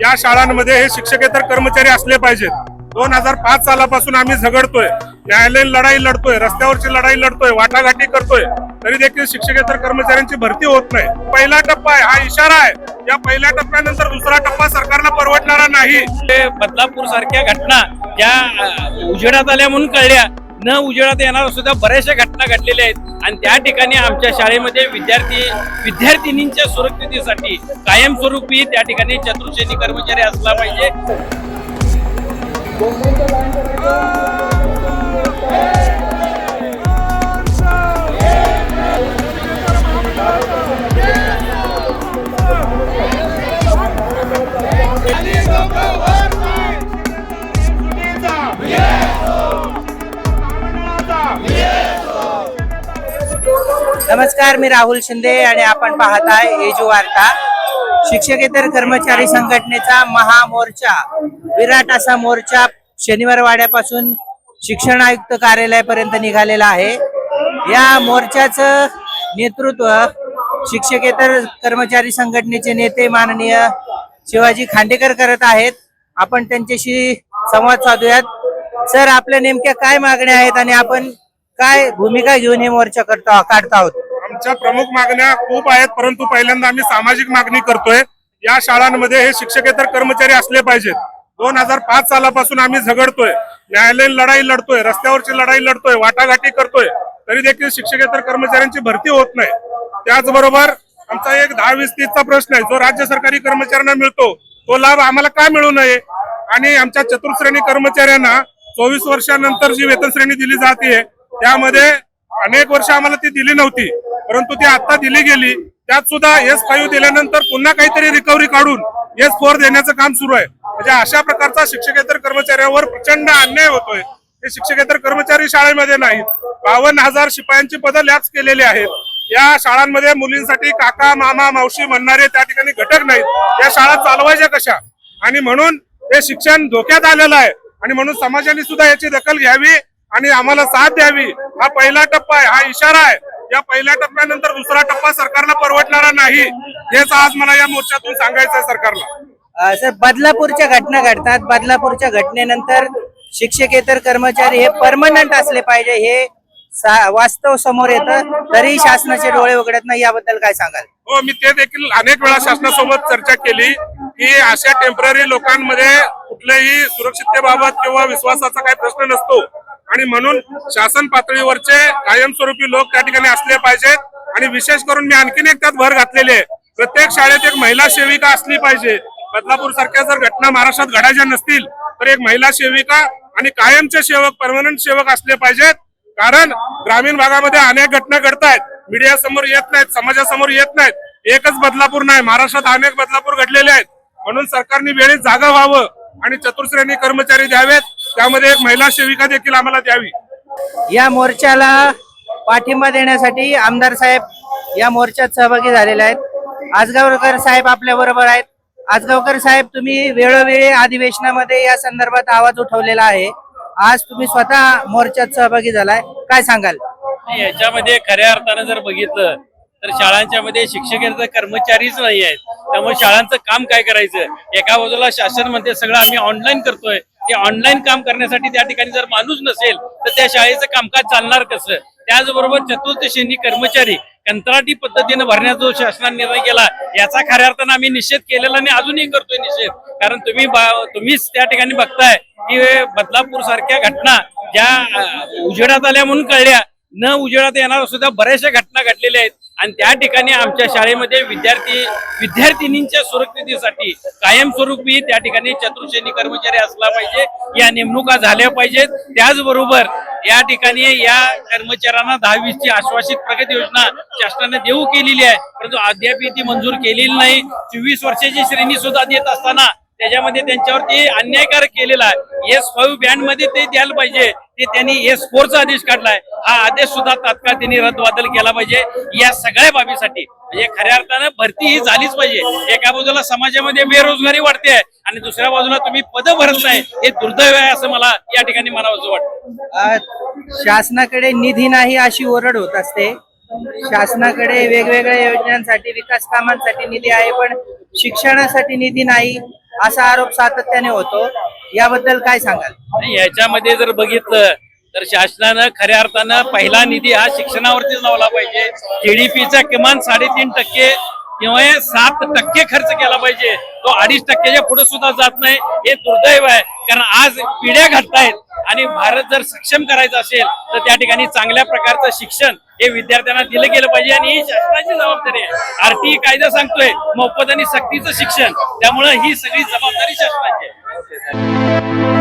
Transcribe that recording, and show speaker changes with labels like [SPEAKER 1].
[SPEAKER 1] या शाळांमध्ये हे शिक्षकेतर कर्मचारी असले पाहिजेत. दोन हजार पाच सालापासून आम्ही झगडतोय. न्यायालयीन लढाई लढतोय रस्त्यावरची लढाई लढतोय वाटाघाटी करतोय. तरी देखील शिक्षकेतर कर्मचाऱ्यांची भरती होत नाही. पहिला टप्पा आहे हा इशारा आहे. या पहिल्या टप्प्यानंतर दुसरा टप्पा सरकारला परवडणारा नाही.
[SPEAKER 2] बदलापूर सारख्या घटना या उजेडात आल्या म्हणून कळल्या. न उजेडात येणार सुद्धा बऱ्याचशा घटना घडलेल्या आहेत. आणि त्या ठिकाणी आमच्या शाळेमध्ये विद्यार्थी विद्यार्थिनींच्या सुरक्षितेसाठी कायमस्वरूपी त्या ठिकाणी चतुर्श्रेणी कर्मचारी असला पाहिजे.
[SPEAKER 3] नमस्कार मी राहुल शिंदे आणि आपण पाहताय एजू वार्ता. शिक्षकेतर कर्मचारी संघटनेचा महामोर्चा विराट असा मोर्चा शनिवार वाड्यापासून शिक्षण आयुक्त कार्यालयापर्यंत निघालेला आहे. या मोर्चाचं नेतृत्व शिक्षकेतर कर्मचारी संघटनेचे नेते माननीय शिवाजी खांडेकर करत आहेत. आपण त्यांच्याशी संवाद साधूयात. सर आपल्या नेमक्या काय मागण्या आहेत आणि आपण काय भूमिका घेऊन हे मोर्चा करतो काढतो आहोत?
[SPEAKER 1] आमच्या प्रमुख मागण्या खूप आहेत परंतु पहिल्यांदा आम्ही सामाजिक मागणी करतोय. या शाळांमध्ये हे शिक्षकेतर कर्मचारी असले पाहिजेत. दोन हजार पाच सालापासून आम्ही झगडतोय. न्यायालयीन लढाई लढतोय रस्त्यावरची लढाई लढतोय वाटाघाटी करतोय. तरी देखील शिक्षकेतर कर्मचाऱ्यांची भरती होत नाही. त्याचबरोबर आमचा एक दहा वीस तीसचा प्रश्न आहे. जो राज्य सरकारी कर्मचाऱ्यांना मिळतो तो लाभ आम्हाला का मिळू नये? आणि आमच्या चतुर्श्रेणी कर्मचाऱ्यांना चोवीस वर्षानंतर जी वेतन श्रेणी दिली जाते त्यामध्ये अनेक वर्ष आम्हाला ती दिली नव्हती परंतु ती आता दिली गेली. त्यात सुद्धा एस फाईव्ह दिल्यानंतर पुन्हा काहीतरी रिकव्हरी काढून एस फोर देण्याचं काम सुरू आहे. म्हणजे अशा प्रकारचा शिक्षकेतर कर्मचाऱ्यांवर प्रचंड अन्याय होतोय. हे शिक्षकेतर कर्मचारी शाळेमध्ये नाहीत. बावन्न हजार शिपायांची पदं लॅप्स केलेली आहेत. या शाळांमध्ये मुलींसाठी काका मामा मावशी म्हणणारे त्या ठिकाणी घटक नाहीत. या शाळा चालवायच्या कशा? आणि म्हणून हे शिक्षण धोक्यात आलेलं आहे. आणि म्हणून समाजाने सुद्धा याची दखल घ्यावी. आणि आम्हाला साथ द्यावी. हा पहिला टप्पा आहे. हा इशारा आहे. या पहिल्या टप्प्यानंतर दुसरा टप्पा सरकारला परवडणारा नाही. हेच आज मला या मोर्चातून सांगायचं आहे सरकारला.
[SPEAKER 3] सर बदलापूरच्या घटना घडतात. बदलापूरच्या घटनेनंतर शिक्षकेतर कर्मचारी हे परमनंट असले पाहिजे हे वास्तव समोर येतं. तरी शासनाचे डोळे उघडत नाही. याबद्दल काय सांगाल?
[SPEAKER 1] हो मी ते देखील अनेक वेळा शासनासोबत चर्चा केली की अशा टेंपररी लोकांमध्ये कुठल्याही सुरक्षिततेबाबत किंवा विश्वासाचा काही प्रश्न नसतो. आणि म्हणून शासन पातळीवरचे कायमस्वरूपी लोक त्या ठिकाणी असले पाहिजेत. आणि विशेष करून मी आणखीन एक त्यात भर घातलेली आहे. प्रत्येक शाळेत एक महिला सेविका असली पाहिजे. बदलापूर सारख्या जर घटना महाराष्ट्रात घडायच्या नसतील तर एक महिला सेविका आणि कायमचे सेवक परमनंट सेवक असले पाहिजेत. कारण ग्रामीण भागामध्ये अनेक घटना घडतायत. मीडिया समोर येत नाहीत समाजासमोर येत नाहीत. एकच बदलापूर नाही. महाराष्ट्रात अनेक बदलापूर घडलेले आहेत. म्हणून सरकारने वेळेत जागा व्हावं आणि चतुर्श्रेणी कर्मचारी द्यावेत. त्यामध्ये एक महिला सेविका देखील आम्हाला द्यावी.
[SPEAKER 3] या मोर्चाला पाठिंबा देण्यासाठी आमदार साहेब या मोर्चात सहभागी झालेले आहेत. आजगावकर साहेब आपल्या बरोबर आहेत. आजगावकर साहेब तुम्ही वेळोवेळी अधिवेशनामध्ये या संदर्भात आवाज उठवलेला आहे. आज तुम्ही स्वतः मोर्चात सहभागी झालाय. काय सांगाल?
[SPEAKER 2] याच्यामध्ये खऱ्या अर्थानं जर बघितलं तर शाळांच्या मध्ये शिक्षकेतर कर्मचारीच नाही आहेत. त्यामुळे शाळांचं काम काय करायचं? एका बाजूला शासन म्हणते सगळं आम्ही ऑनलाईन करतोय. ते ऑनलाईन काम करण्यासाठी त्या ठिकाणी जर माणूस नसेल तर त्या शाळेचं कामकाज चालणार कसं? त्याचबरोबर चतुर्थ कर्मचारी कंत्राटी पद्धतीने भरण्याचा जो शासनाने निर्णय केला याचा खऱ्या अर्थानं आम्ही निषेध केलेला आणि अजूनही करतोय निषेध. कारण तुम्ही तुम्हीच त्या ठिकाणी बघताय की बदलापूर सारख्या घटना ज्या उजेडात आल्या म्हणून कळल्या न उजेडात येणार सुद्धा बऱ्याचशा घटना घडलेल्या आहेत. आणि त्या ठिकाणी आमच्या शाळेमध्ये विद्यार्थी विद्यार्थिनींच्या सुरक्षितेसाठी कायमस्वरूपी त्या ठिकाणी चतुर्श्रेणी कर्मचारी असला पाहिजे या नेमणुका झाल्या पाहिजेत. त्याचबरोबर या ठिकाणी या कर्मचाऱ्यांना दहावीसची आश्वासित प्रगती योजना शासनाने देऊ केलेली आहे. परंतु अद्याप ती मंजूर केलेली नाही. चोवीस वर्षाची श्रेणी सुद्धा देत असताना त्याच्यामध्ये त्यांच्यावरती अन्यायकार केलेला आहे. एस फाईव्ह बँडमध्ये ते द्यायला पाहिजे. ते त्यांनी एस फोरचा आदेश काढलाय. हा आदेश सुद्धा तात्काळ त्यांनी रद्दबादल केला पाहिजे. या सगळ्या बाबीसाठी म्हणजे खऱ्या अर्थानं भरती ही झालीच पाहिजे. एका बाजूला समाजामध्ये बेरोजगारी वाढते आणि दुसऱ्या बाजूला तुम्ही पद भरत नाही हे दुर्दैव आहे असं मला या ठिकाणी म्हणावं वाटतं.
[SPEAKER 3] शासनाकडे निधी नाही अशी ओरड होत असते. शासनाकडे वेगवेगळ्या योजनांसाठी विकास कामांसाठी निधी आहे पण शिक्षणासाठी निधी नाही असा आरोप सातत्याने होतो. याबद्दल काय सांगाल?
[SPEAKER 2] याच्यामध्ये जर बघितलं तर शासनानं खऱ्या अर्थानं पहिला निधी हा शिक्षणावरतीच लावला पाहिजे. जीडीपीचा किमान साडेतीन टक्के किंवा सात टक्के खर्च केला पाहिजे. तो अडीच टक्क्याच्या पुढे सुद्धा जात नाही. हे दुर्दैव आहे. कारण आज पिढ्या घडतायत आणि भारत जर सक्षम करायचा असेल तर त्या ठिकाणी चांगल्या प्रकारचं शिक्षण हे विद्यार्थ्यांना दिलं गेलं पाहिजे आणि ही शासनाची जबाबदारी आहे. आरटीई कायदा सांगतोय मोफत आणि सक्तीचं शिक्षण. त्यामुळे ही सगळी जबाबदारी शासनाची आहे. Thank you.